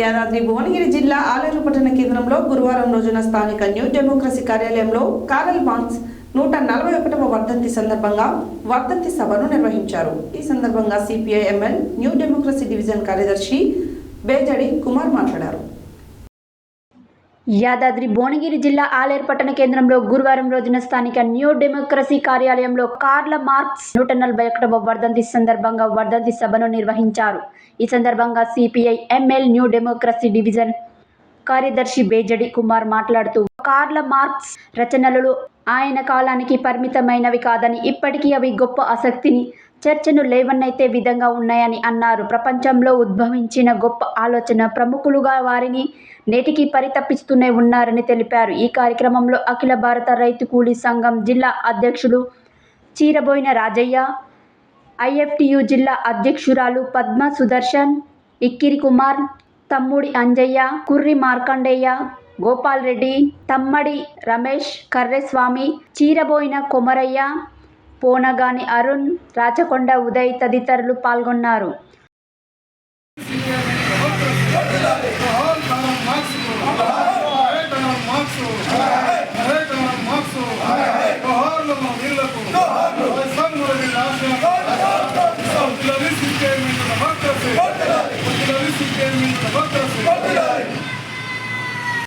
యాదాద్రి భువనగిరి జిల్లా ఆలేరు పట్టణ కేంద్రంలో గురువారం రోజున స్థానిక న్యూ డెమోక్రసీ కార్యాలయంలో కారల్ బాన్స్ నూట నలభై ఒకటవ వర్ధంతి సందర్భంగా వర్ధంతి సభను నిర్వహించారు. ఈ సందర్భంగా CPI ML new democracy division కార్యదర్శి బేజడి కుమార్ మాట్లాడారు. యాదాద్రి భువనగిరి జిల్లా ఆలేరు పట్టణ కేంద్రంలో గురువారం రోజున స్థానిక న్యూ డెమోక్రసీ కార్యాలయంలో కార్ల మార్క్స్ నూట నలభై ఒకటవ వర్ధంతి సందర్భంగా వర్ధంతి సభను నిర్వహించారు. ఈ సందర్భంగా CPI ML new democracy division కార్యదర్శి బేజడి కుమార్ మాట్లాడుతూ కార్ల మార్క్స్ రచనలు ఆయన కాలానికి పరిమితమైనవి కాదని ఇప్పటికీ అవి గొప్ప ఆసక్తిని చర్చను లేవన్నైతే విధంగా ఉన్నాయని అన్నారు. ప్రపంచంలో ఉద్భవించిన గొప్ప ఆలోచన ప్రముఖులుగా వారిని నేటికి పరితపిస్తూనే ఉన్నారని తెలిపారు. ఈ కార్యక్రమంలో అఖిల భారత రైతు కూలీ సంఘం జిల్లా అధ్యక్షులు చీరబోయిన రాజయ్య ఐఎఫ్టియు జిల్లా అధ్యక్షురాలు పద్మ సుదర్శన్ ఇక్కిరి కుమార్ తమ్ముడి అంజయ్య కుర్రి మార్కండేయ గోపాల్ రెడ్డి తమ్మడి రమేష్ కర్రెస్వామి చీరబోయిన కొమరయ్య పోనగాని అరుణ్ రాచకొండ ఉదయ్ తదితరులు పాల్గొన్నారు.